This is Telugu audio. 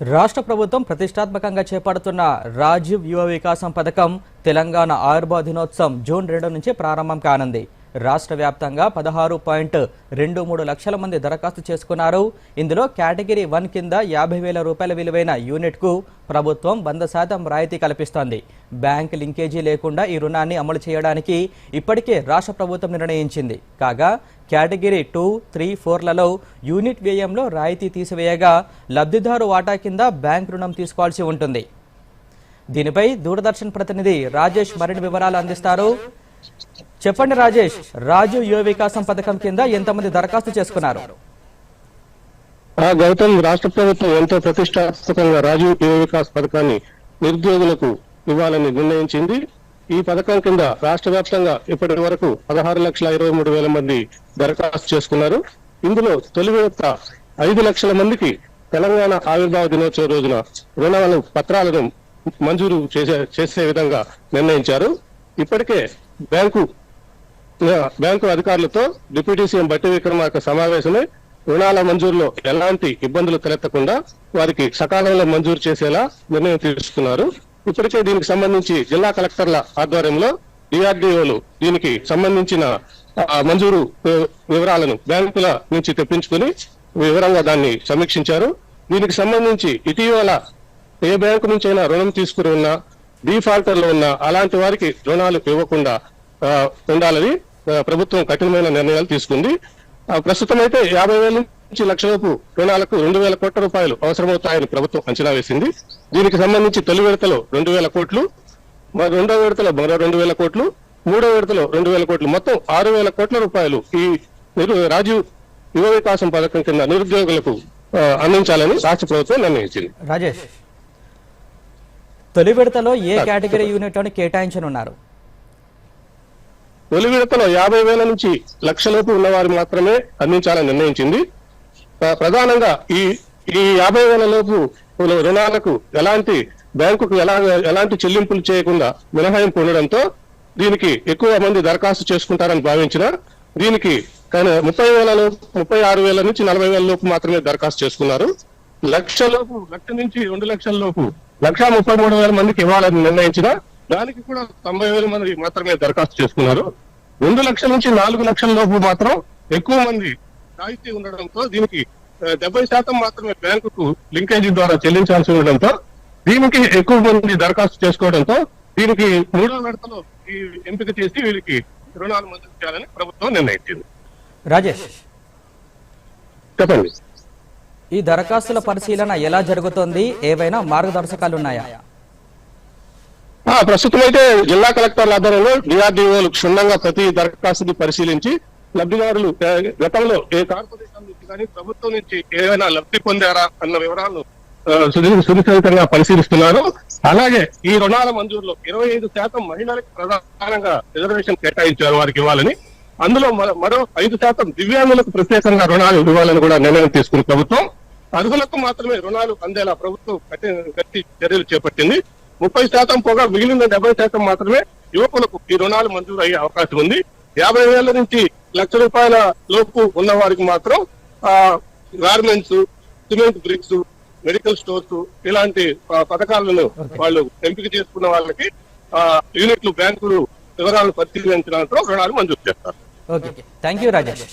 రాష్ట్ర ప్రభుత్వం ప్రతిష్టాత్మకంగా చేపడుతున్న రాజీవ్ యువ వికాసం పథకం తెలంగాణ ఆయుర్వేద దినోత్సవం జూన్ రెండు నుంచి ప్రారంభం కానుంది. రాష్ట్ర వ్యాప్తంగా పదహారు పాయింట్ రెండు మూడు లక్షల మంది దరఖాస్తు చేసుకున్నారు. ఇందులో కేటగిరీ వన్ కింద యాభై వేల రూపాయల విలువైన యూనిట్కు ప్రభుత్వం వంద శాతం రాయితీ కల్పిస్తోంది. బ్యాంక్ లింకేజీ లేకుండా ఈ రుణాన్ని అమలు చేయడానికి ఇప్పటికే రాష్ట్ర ప్రభుత్వం నిర్ణయించింది. కాగా కేటగిరీ టూ త్రీ ఫోర్లలో యూనిట్ వ్యయంలో రాయితీ తీసివేయగా లబ్ధిదారు వాటా కింద బ్యాంక్ రుణం తీసుకోవాల్సి ఉంటుంది. దీనిపై దూరదర్శన్ ప్రతినిధి రాజేష్ మరిన్ని వివరాలు అందిస్తారు. చెప్పండి రాజేష్ రాజు యువ వికాసం పథకం కింద ఎంతమంది దరఖాస్తు చేసుకున్నారు? ఆ గౌతమ్ రాష్ట్ర ప్రభుత్వం ఎంతో ప్రతిష్టాత్మకంగా రాజీవ్ యువ వికాస్ పథకాన్ని నిరుద్యోగులకు ఇవ్వాలని నిర్ణయించింది. ఈ పథకం కింద రాష్ట్ర వ్యాప్తంగా ఇప్పటి వరకు పదహారు లక్షల ఇరవై మూడు వేల మంది దరఖాస్తు చేసుకున్నారు. ఇందులో తొలి విడత ఐదు లక్షల మందికి తెలంగాణ ఆవిర్భావ దినోత్సవ రోజున రుణాలను పత్రాలను మంజూరు చేసే చేసే విధంగా నిర్ణయించారు. ఇప్పటికే బ్యాంకు బ్యాంకు అధికారులతో డిప్యూటీ సీఎం బట్టి విక్రమార్క సమావేశమై రుణాల మంజూరులో ఎలాంటి ఇబ్బందులు తలెత్తకుండా వారికి సకాలంలో మంజూరు చేసేలా నిర్ణయం తీసుకున్నారు. ఇప్పటికే దీనికి సంబంధించి జిల్లా కలెక్టర్ల ఆధ్వర్యంలో డిఆర్డీఓలు దీనికి సంబంధించిన మంజూరు వివరాలను బ్యాంకుల నుంచి తెప్పించుకుని వివరంగా దాన్ని సమీక్షించారు. దీనికి సంబంధించి ఇటీవల ఏ బ్యాంకు నుంచైనా రుణం తీసుకుని ఉన్నా డిఫాల్టర్లో ఉన్న అలాంటి వారికి రుణాలు ఇవ్వకుండా ఉండాలని ప్రభుత్వం కఠినమైన నిర్ణయాలు తీసుకుంది. ప్రస్తుతం అయితే యాభై వేల నుంచి లక్షలపు రుణాలకు రెండు వేల కోట్ల రూపాయలు అవసరమవుతాయని ప్రభుత్వం అంచనా వేసింది. దీనికి సంబంధించి తొలి విడతలో రెండు వేల కోట్లు రెండో విడతలో మరో రెండు వేల కోట్లు మూడో విడతలో రెండు వేల కోట్లు. మొత్తం ఆరు వేల కోట్ల రూపాయలు ఈ రాజీవ్ యువ వికాసం పథకం కింద నిరుద్యోగులకు అందించాలని రాష్ట్ర ప్రభుత్వం నిర్ణయించింది. రాజేష్ తొలి విడతలో ఏ కేటగిరీ యూనిట్లను కేటాయించనున్నారు? తొలి విడతలో యాభై వేల నుంచి లక్షలోపు ఉన్నవారు మాత్రమే అందించాలని నిర్ణయించింది. ప్రధానంగా ఈ ఈ యాభై వేల లోపు రుణాలకు ఎలాంటి బ్యాంకుకు ఎలా ఎలాంటి చెల్లింపులు చేయకుండా మినహాయింపు ఉండడంతో దీనికి ఎక్కువ మంది దరఖాస్తు చేసుకుంటారని భావించిన దీనికి కానీ ముప్పై వేల లోపు ముప్పై ఆరు వేల నుంచి నలభై వేల లోపు మాత్రమే దరఖాస్తు చేసుకున్నారు. లక్ష లోపు లక్ష నుంచి రెండు లక్షల లోపు లక్ష ముప్పై మూడు వేల మందికి ఇవ్వాలని నిర్ణయించిన దానికి కూడా తొంభై వేల మంది మాత్రమే దరఖాస్తు చేసుకున్నారు. రెండు లక్షల నుంచి నాలుగు లక్షల లోపు మాత్రం ఎక్కువ మంది రాయితీ ఉండడంతో దీనికి డెబ్బై శాతం మాత్రమే బ్యాంకుకు లింకేజీ ద్వారా చెల్లించాల్సి ఉండడంతో దీనికి ఎక్కువ మంది దరఖాస్తు చేసుకోవడంతో దీనికి మూడో విడతలో ఈ ఎంపిక చేసి వీళ్ళకి రుణాలు మంజూరు చేయాలని ప్రభుత్వం నిర్ణయించింది. రాజేష్. చెప్పండి. ఈ దరఖాస్తుల పరిశీలన ఎలా జరుగుతోంది? ఏవైనా మార్గదర్శకాలు ఉన్నాయా ప్రస్తుతం అయితే జిల్లా కలెక్టర్ల ఆధ్వర్యంలో డిఆర్డీఓలు క్షుణ్ణంగా ప్రతి దరఖాస్తుని పరిశీలించి లబ్ధిదారులు గతంలో ఏ కార్పొరేషన్ నుంచి కానీ ప్రభుత్వం నుంచి ఏమైనా లబ్ధి పొందారా అన్న వివరాలను సునిశ్చితంగా పరిశీలిస్తున్నారు. అలాగే ఈ రుణాల మంజూరులో ఇరవై ఐదు శాతం మహిళలకు ప్రధానంగా రిజర్వేషన్ కేటాయించారు వారికి ఇవ్వాలని. అందులో మరో- మరో ఐదు శాతం దివ్యాంగులకు ప్రత్యేకంగా రుణాలు ఇవ్వాలని కూడా నిర్ణయం తీసుకుంది ప్రభుత్వం. అర్హులకు మాత్రమే రుణాలు అందేలా ప్రభుత్వం కఠిన గట్టి చర్యలు చేపట్టింది. ముప్పై శాతం పోగా మిగిలిన డెబ్బై శాతం మాత్రమే యువకులకు ఈ రుణాలు మంజూరు అయ్యే అవకాశం ఉంది. యాభై వేల నుంచి లక్ష రూపాయల లోపు ఉన్న వారికి మాత్రం ఆ garments cement bricks medical stores ఇలాంటి పథకాలను వాళ్ళు ఎంపిక చేసుకున్న వాళ్ళకి ఆ యూనిట్లు బ్యాంకులు వివరాలను పరిశీలించడంతో రుణాలు మంజూరు చేస్తారు. ఓకే. Thank you Rajesh.